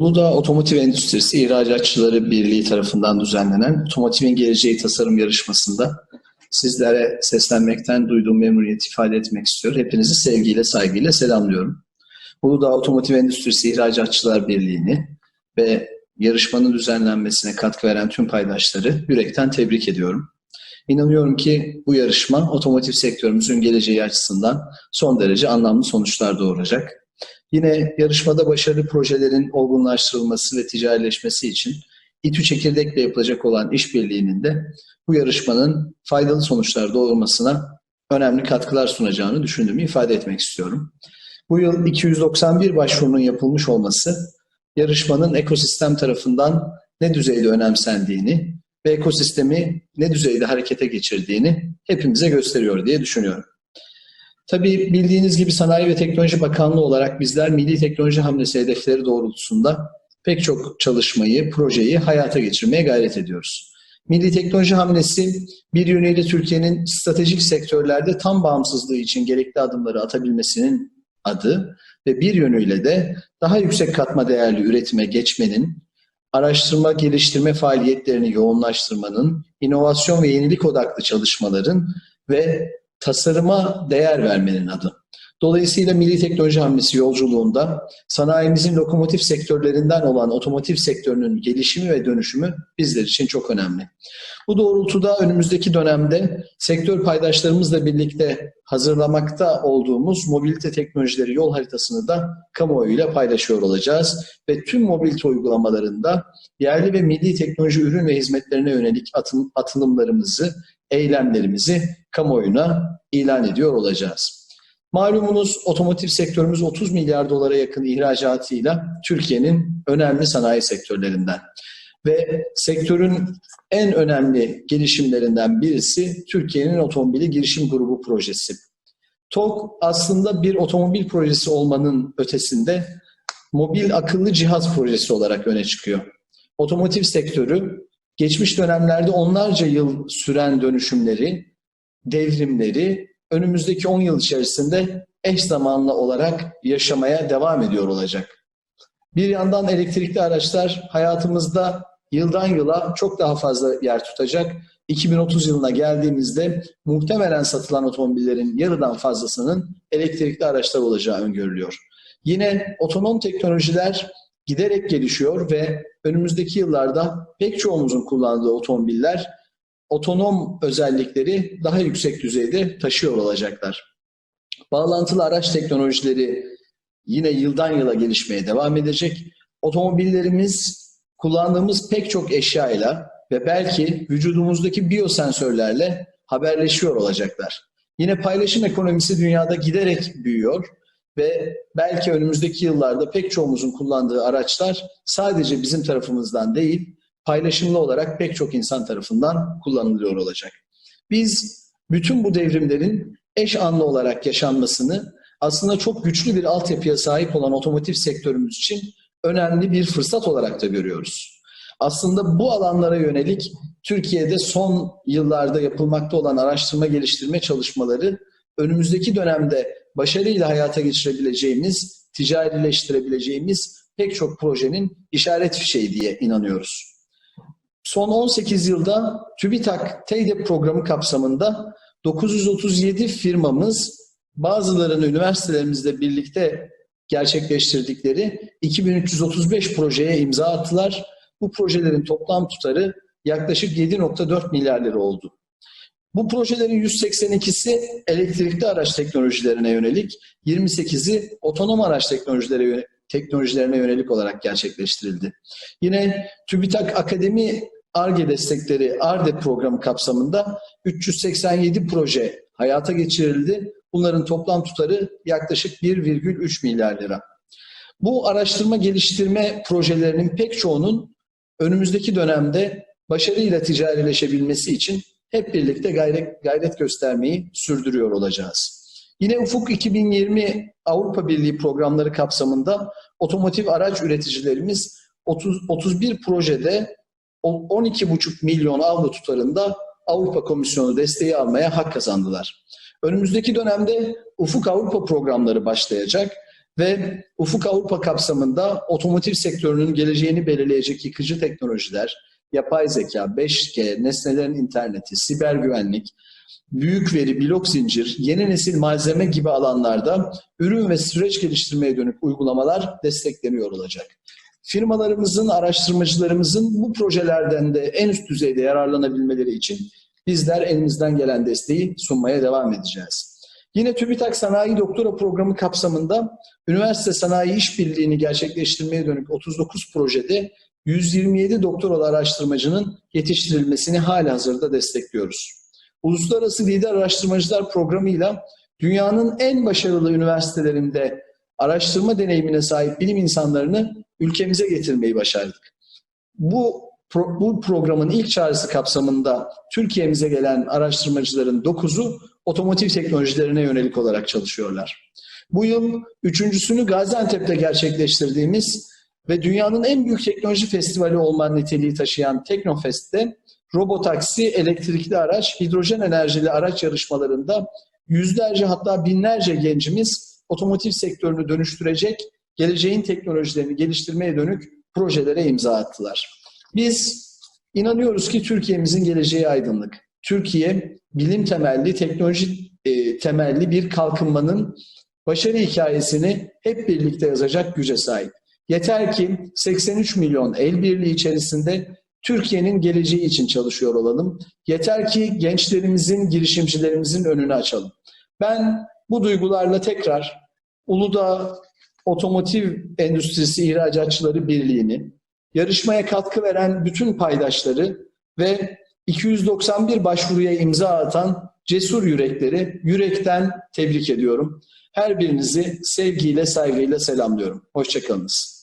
Uludağ Otomotiv Endüstrisi İhracatçıları Birliği tarafından düzenlenen Otomotivin Geleceği Tasarım Yarışması'nda sizlere seslenmekten duyduğum memnuniyeti ifade etmek istiyor. Hepinizi sevgiyle, saygıyla selamlıyorum. Uludağ Otomotiv Endüstrisi İhracatçılar Birliği'ni ve yarışmanın düzenlenmesine katkı veren tüm paydaşları yürekten tebrik ediyorum. İnanıyorum ki bu yarışma otomotiv sektörümüzün geleceği açısından son derece anlamlı sonuçlar doğuracak. Yine yarışmada başarılı projelerin olgunlaştırılması ve ticarileşmesi için İTÜ Çekirdek'le yapılacak olan işbirliğinin de bu yarışmanın faydalı sonuçlar doğurmasına önemli katkılar sunacağını düşündüğümü ifade etmek istiyorum. Bu yıl 291 başvurunun yapılmış olması yarışmanın ekosistem tarafından ne düzeyde önemsendiğini ve ekosistemi ne düzeyde harekete geçirdiğini hepimize gösteriyor diye düşünüyorum. Tabii bildiğiniz gibi Sanayi ve Teknoloji Bakanlığı olarak bizler Milli Teknoloji Hamlesi hedefleri doğrultusunda pek çok çalışmayı, projeyi hayata geçirmeye gayret ediyoruz. Milli Teknoloji Hamlesi bir yönüyle Türkiye'nin stratejik sektörlerde tam bağımsızlığı için gerekli adımları atabilmesinin adı ve bir yönüyle de daha yüksek katma değerli üretime geçmenin, araştırma geliştirme faaliyetlerini yoğunlaştırmanın, inovasyon ve yenilik odaklı çalışmaların ve tasarıma değer vermenin adı. Dolayısıyla Milli Teknoloji Hamlesi yolculuğunda sanayimizin lokomotif sektörlerinden olan otomotiv sektörünün gelişimi ve dönüşümü bizler için çok önemli. Bu doğrultuda önümüzdeki dönemde sektör paydaşlarımızla birlikte hazırlamakta olduğumuz mobilite teknolojileri yol haritasını da kamuoyuyla paylaşıyor olacağız ve tüm mobilite uygulamalarında yerli ve milli teknoloji ürün ve hizmetlerine yönelik atılımlarımızı, eylemlerimizi kamuoyuna ilan ediyor olacağız. Malumunuz otomotiv sektörümüz 30 milyar dolara yakın ihracatıyla Türkiye'nin önemli sanayi sektörlerinden. Ve sektörün en önemli gelişimlerinden birisi Türkiye'nin otomobili girişim grubu projesi. TOG aslında bir otomobil projesi olmanın ötesinde mobil akıllı cihaz projesi olarak öne çıkıyor. Otomotiv sektörü geçmiş dönemlerde onlarca yıl süren dönüşümleri, devrimleri önümüzdeki 10 yıl içerisinde eş zamanlı olarak yaşamaya devam ediyor olacak. Bir yandan elektrikli araçlar hayatımızda yıldan yıla çok daha fazla yer tutacak. 2030 yılına geldiğimizde muhtemelen satılan otomobillerin yarıdan fazlasının elektrikli araçlar olacağı öngörülüyor. Yine otonom teknolojiler giderek gelişiyor ve önümüzdeki yıllarda pek çoğumuzun kullandığı otomobiller otonom özellikleri daha yüksek düzeyde taşıyor olacaklar. Bağlantılı araç teknolojileri yine yıldan yıla gelişmeye devam edecek. Otomobillerimiz kullandığımız pek çok eşyayla ve belki vücudumuzdaki biyosensörlerle haberleşiyor olacaklar. Yine paylaşım ekonomisi dünyada giderek büyüyor ve belki önümüzdeki yıllarda pek çoğumuzun kullandığı araçlar sadece bizim tarafımızdan değil, paylaşımlı olarak pek çok insan tarafından kullanılıyor olacak. Biz bütün bu devrimlerin eş anlı olarak yaşanmasını aslında çok güçlü bir altyapıya sahip olan otomotiv sektörümüz için önemli bir fırsat olarak da görüyoruz. Aslında bu alanlara yönelik Türkiye'de son yıllarda yapılmakta olan araştırma geliştirme çalışmaları önümüzdeki dönemde başarıyla hayata geçirebileceğimiz, ticarileştirebileceğimiz pek çok projenin işaret fişeği diye inanıyoruz. Son 18 yılda TÜBİTAK TEYDEP programı kapsamında 937 firmamız bazılarını üniversitelerimizle birlikte gerçekleştirdikleri 2335 projeye imza attılar. Bu projelerin toplam tutarı yaklaşık 7.4 milyar lira oldu. Bu projelerin 182'si elektrikli araç teknolojilerine yönelik, 28'i otonom araç teknolojileri teknolojilerine yönelik olarak gerçekleştirildi. Yine TÜBİTAK Akademi ARGE destekleri ARDE programı kapsamında 387 proje hayata geçirildi. Bunların toplam tutarı yaklaşık 1,3 milyar lira. Bu araştırma geliştirme projelerinin pek çoğunun önümüzdeki dönemde başarıyla ticarileşebilmesi için hep birlikte gayret, gayret göstermeyi sürdürüyor olacağız. Yine Ufuk 2020 Avrupa Birliği programları kapsamında otomotiv araç üreticilerimiz 30, 31 projede 12,5 milyon avro tutarında Avrupa Komisyonu desteği almaya hak kazandılar. Önümüzdeki dönemde Ufuk Avrupa programları başlayacak ve Ufuk Avrupa kapsamında otomotiv sektörünün geleceğini belirleyecek yıkıcı teknolojiler, yapay zeka, 5G, nesnelerin interneti, siber güvenlik, büyük veri, blok zincir, yeni nesil malzeme gibi alanlarda ürün ve süreç geliştirmeye dönük uygulamalar destekleniyor olacak. Firmalarımızın, araştırmacılarımızın bu projelerden de en üst düzeyde yararlanabilmeleri için bizler elimizden gelen desteği sunmaya devam edeceğiz. Yine TÜBİTAK Sanayi Doktora Programı kapsamında üniversite sanayi işbirliğini gerçekleştirmeye dönük 39 projede 127 doktoralı araştırmacının yetiştirilmesini hali hazırda destekliyoruz. Uluslararası Lider Araştırmacılar Programı'yla dünyanın en başarılı üniversitelerinde araştırma deneyimine sahip bilim insanlarını ülkemize getirmeyi başardık. Bu pro, bu programın ilk çağrısı kapsamında Türkiye'mize gelen araştırmacıların 9'u otomotiv teknolojilerine yönelik olarak çalışıyorlar. Bu yıl üçüncüsünü Gaziantep'te gerçekleştirdiğimiz ve dünyanın en büyük teknoloji festivali olma niteliği taşıyan Teknofest'te robotaksi, elektrikli araç, hidrojen enerjili araç yarışmalarında yüzlerce hatta binlerce gencimiz otomotiv sektörünü dönüştürecek geleceğin teknolojilerini geliştirmeye dönük projelere imza attılar. Biz inanıyoruz ki Türkiye'mizin geleceği aydınlık. Türkiye bilim temelli, teknoloji e, temelli bir kalkınmanın başarı hikayesini hep birlikte yazacak güce sahip. Yeter ki 83 milyon el birliği içerisinde Türkiye'nin geleceği için çalışıyor olalım. Yeter ki gençlerimizin, girişimcilerimizin önünü açalım. Ben bu duygularla tekrar Uludağ Otomotiv Endüstrisi İhracatçıları Birliği'ni, yarışmaya katkı veren bütün paydaşları ve 291 başvuruya imza atan cesur yürekleri yürekten tebrik ediyorum. Her birinizi sevgiyle, saygıyla selamlıyorum. Hoşçakalınız.